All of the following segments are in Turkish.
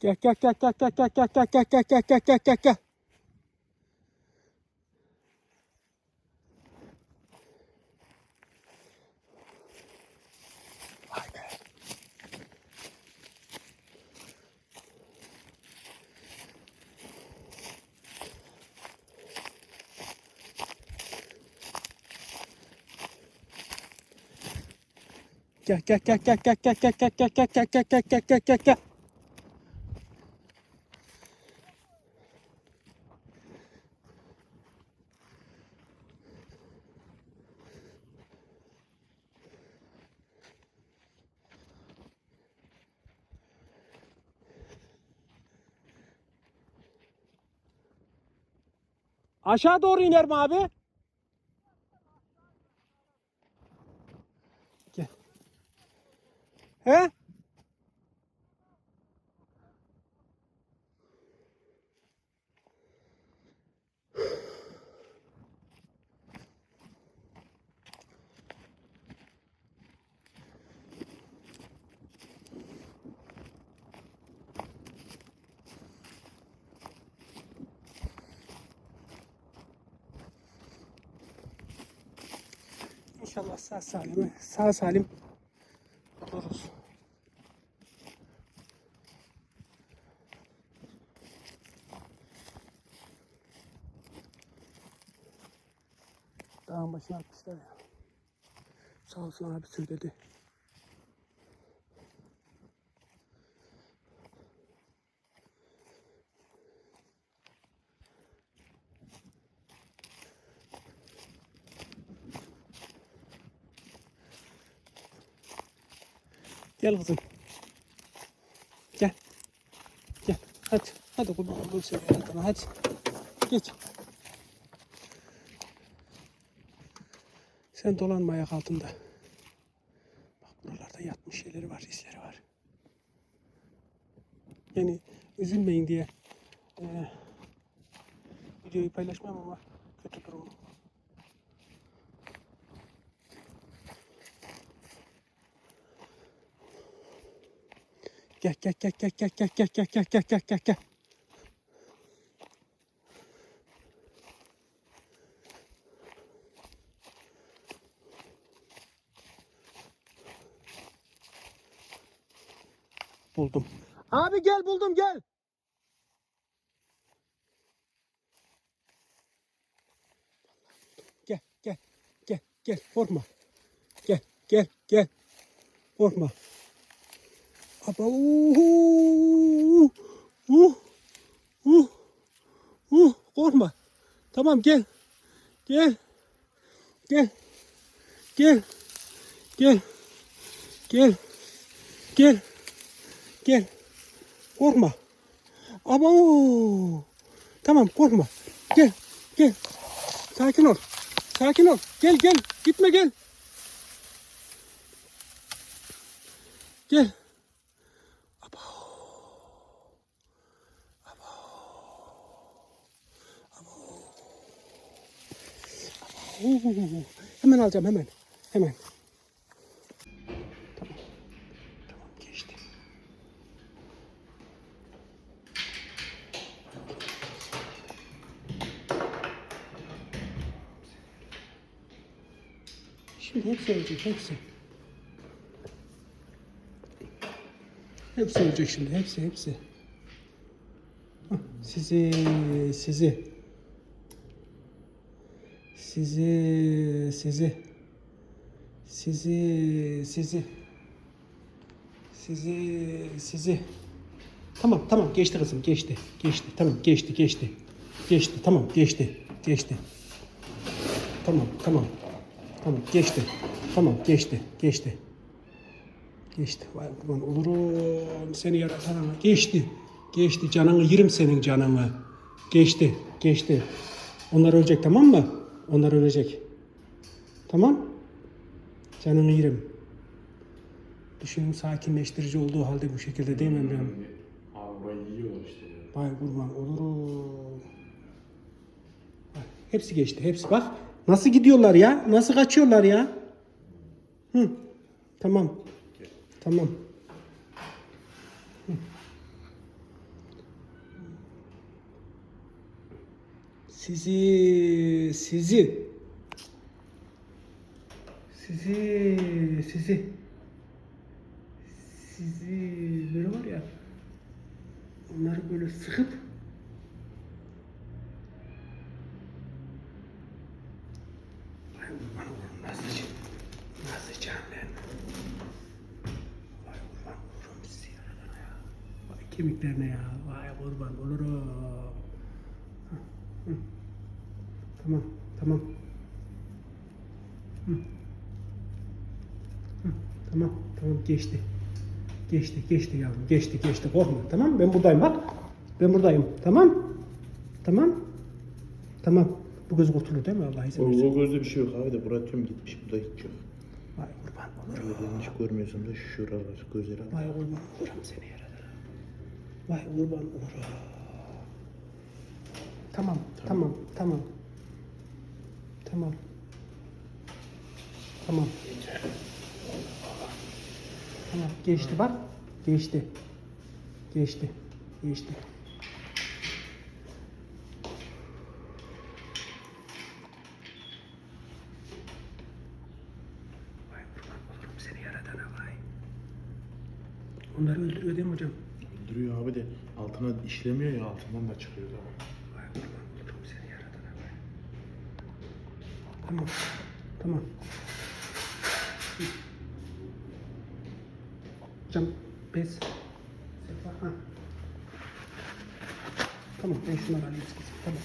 Gel gel gel gel gel gel gel gel gel gel gel gel gel gel gel. Vay be. Gel gel gel gel gel gel gel gel gel gel gel gel gel gel gel gel gel. Aşağı doğru iner mi abi? Gel. He? İnşallah sağ salim, sağ salim oluruz. Dağın başına atmışlar ya. Sağ olsun abi söyledi. Gel kızım. Gel. Gel. Hadi. Hadi kurban olduğum seni yaratana. Hadi. Geç. Sen dolanma ayak altında. Bak buralarda yatmış şeyleri var, izleri var. Yani üzülmeyin diye eee videoyu paylaşmam ama kötü durum. Gel gel gel gel gel gel gel gel gel gel gel gel gel. Buldum. Abi gel buldum gel. Gel gel gel gel korkma. Gel gel gel. Korkma. Aba uh, uh, uh, uh, korkma. Tamam gel. Gel. Gel. Gel. Gel. Gel. Gel. Gel. Korkma. Ama Tamam korkma. Gel. Gel. Sakin ol. Sakin ol. Gel gel. Gitme gel. Gel. Hemen alacağım hemen. Hemen. Şimdi hepsi ölecek hepsi. Hepsi ölecek şimdi hepsi hepsi. Hah, Sizi sizi sizi sizi. Sizi sizi. Sizi sizi. Tamam tamam. Geçti kızım. Geçti. Geçti. Tamam. Geçti geçti. Geçti. Tamam. Geçti. Geçti. Tamam tamam. Tamam. Geçti. Tamam. Geçti. Geçti. Geçti. Vay kurban olurum seni yaratana. Geçti. Geçti. Canını yerim senin canını. Geçti. Geçti. Onlar ölecek tamam mı? Onlar ölecek. Tamam? Canını yerim. Düşünün sakinleştirici olduğu halde bu şekilde değil mi Emre'm? Abi yiyorlar işte. Vay kurban olurum. Bak, hepsi geçti. Hepsi bak. Nasıl gidiyorlar ya? Nasıl kaçıyorlar ya? Hı. Tamam. Tamam. Hı. Sizi, sizi, sizi, sizi, sizi böyle var ya, onları böyle sıkıp kemiklerine ya. Vay kurban olurum. Hı, hı. Tamam, tamam. Hı. Hı, Tamam, tamam geçti. Geçti, geçti yavrum. Geçti, geçti. Korkma. Tamam Ben buradayım bak. Ben buradayım. Tamam? Tamam? Tamam. Bu göz kurtulur değil mi Allah izin O, verirse? o gözde bir şey yok abi de Burak tüm gitmiş bu da hiç yok. Vay kurban olurum. Şöyle hiç görmüyorsun da şuralar gözleri abi. Vay kurban olurum seni yaradana. Vay kurban olurum. Tamam, tamam, tamam. Tamam. Tamam. Tamam, geçti bak. Geçti. Geçti. Geçti. Vay kurban olurum seni yaradana vay. Onları öldürüyor değil mi hocam? Öldürüyor abi de altına işlemiyor ya altından da çıkıyor da. Vay kurban olurum seni yaradana vay. Tamam. Tamam. Hocam bez. Ha. Tamam ben şunları alayım. Tamam.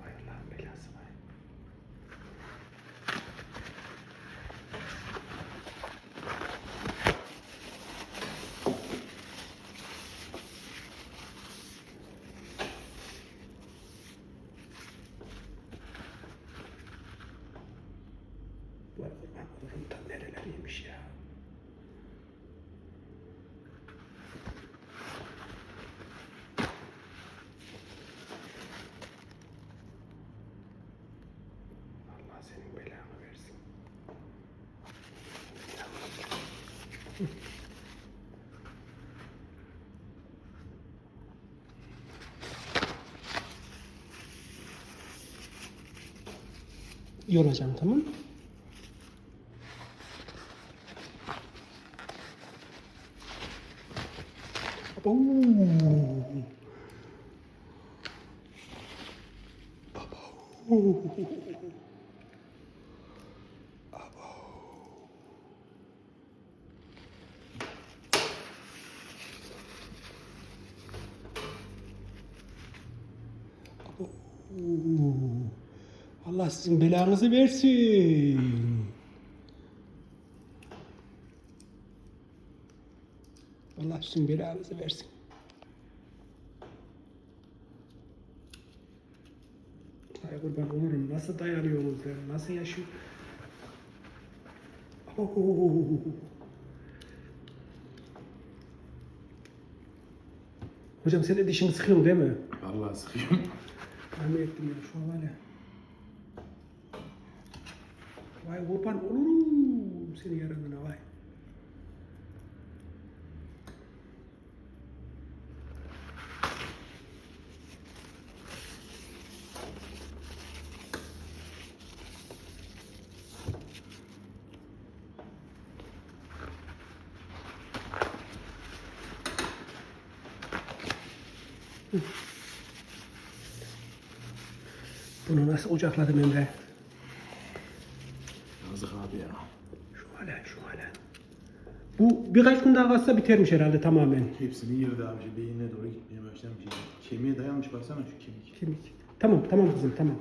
Vay Allah'ın belası vay. Vay kurban olurum da nereleriymiş ya. Allah senin belanı versin. Yoracağım tamam mı? Oo. Baba. Oo. Oo. Allah sizin belanızı versin. Allah sizin belanızı versin. Ay kurban olurum. Nasıl dayanıyorsunuz ya? Nasıl yaşıyor? Oo. Hocam sen de dişini sıkıyorsun değil mi? Vallahi sıkıyorum. Tahmin ettim ya şu an var ya. Vay kurban olurum seni yaradana vay. Bunu nasıl ocakladım Emre? birkaç gün daha kalsa bitermiş herhalde tamamen. Hepsini yırdı abi. Şu şey, Beynine doğru gitmeye başlamış. Şey. Kemiğe dayanmış baksana şu kemik. Kemik. Tamam tamam kızım tamam.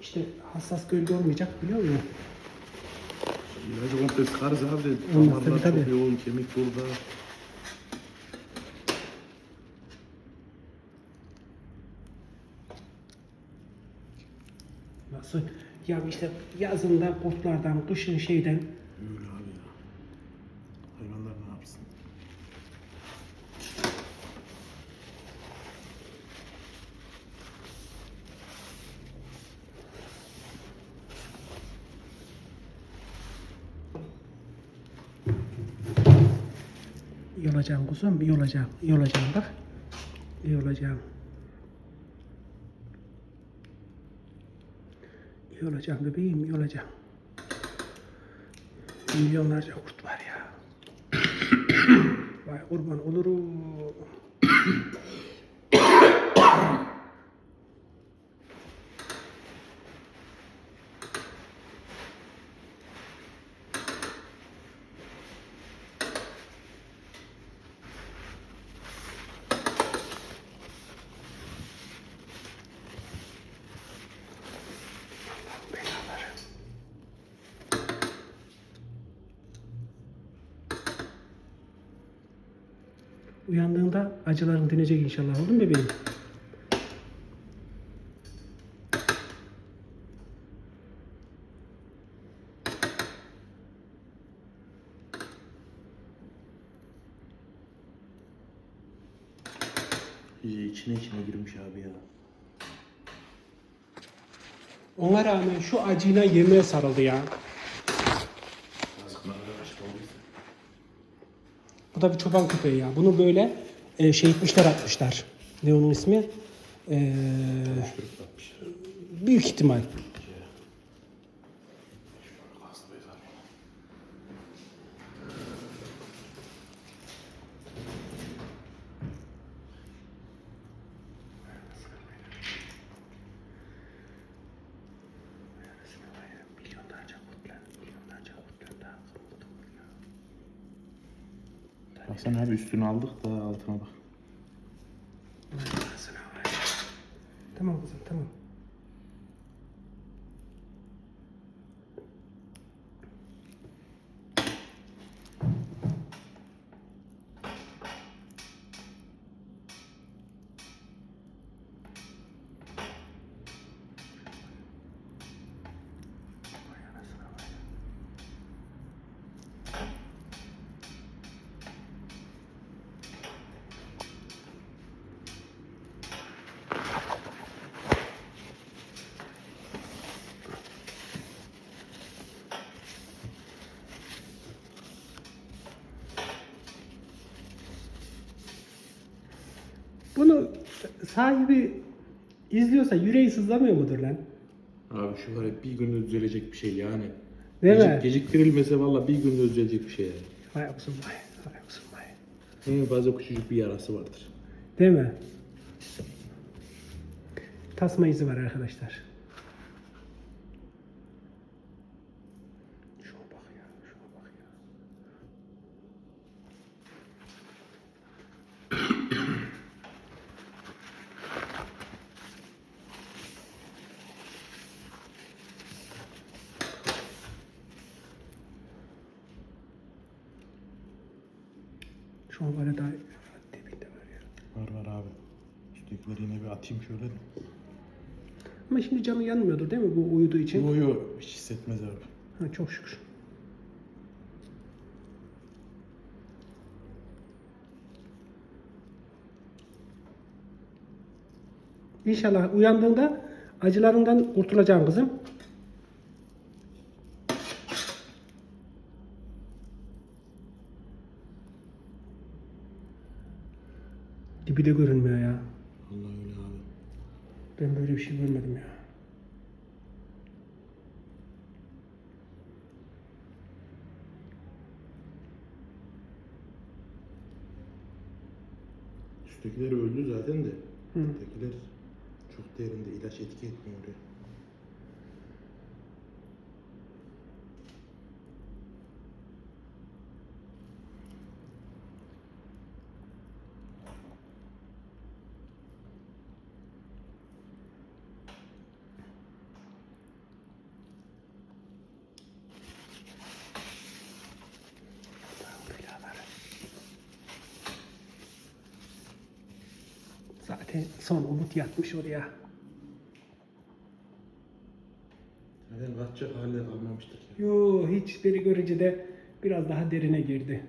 İşte hassas gölge olmayacak biliyor musun? İlacı komple sıkarız abi. Damarlar tabii, tabii. çok yoğun, kemik burada. Nasıl? Ya işte yazından, kurtlardan, kışın şeyden Öyle abi ya. Hayvanlar ne yapsın? yolacağım kuzum, yolacağım, yolacağım bak. Yolacağım. Yolacağım bebeğim, yolacağım. Milyonlarca kurt var ya. Vay kurban olurum. Uyandığında acıların dinecek inşallah oldu mu bebeğim? İyice içine içine girmiş abi ya. Ona rağmen şu acıyla yemeğe sarıldı ya. Bu da bir çoban köpeği ya. Bunu böyle e, şey etmişler atmışlar. Ne onun ismi? E, atmış. büyük ihtimal. Hastayız abi. Milyonlarca kurtlar, milyonlarca kurtlar daha kırıldı ya. Baksana abi üstünü aldık da altına bak. Tamam kızım tamam. Vay anasını var. Bunu sahibi izliyorsa yüreği sızlamıyor mudur lan? Abi şu var ya bir günde düzelecek bir şey yani. Değil Gecik- mi? Geciktirilmese valla bir günde düzelecek bir şey yani. Vay olsun vay. Vay olsun vay. En fazla küçücük bir yarası vardır. Değil mi? Tasma izi var arkadaşlar. Şuna bak ya, şuna bak ya. Şu an böyle daha dibinde var ya. Var var abi. Üsttekileri yine bir atayım şöyle. Ama şimdi canı yanmıyordur değil mi bu uyuduğu için? Yo yo hiç hissetmez abi. Ha, çok şükür. İnşallah uyandığında acılarından kurtulacağım kızım. Dibi de görünmüyor ya. Vallahi öyle abi. Ben böyle bir şey görmedim ya. Üsttekiler öldü zaten de. Hı. Üsttekiler çok derinde ilaç etki etmiyor oraya. Zaten son umut yatmış oraya. Zaten kaçacak hali kalmamıştır. Yo hiç beni görünce de biraz daha derine girdi.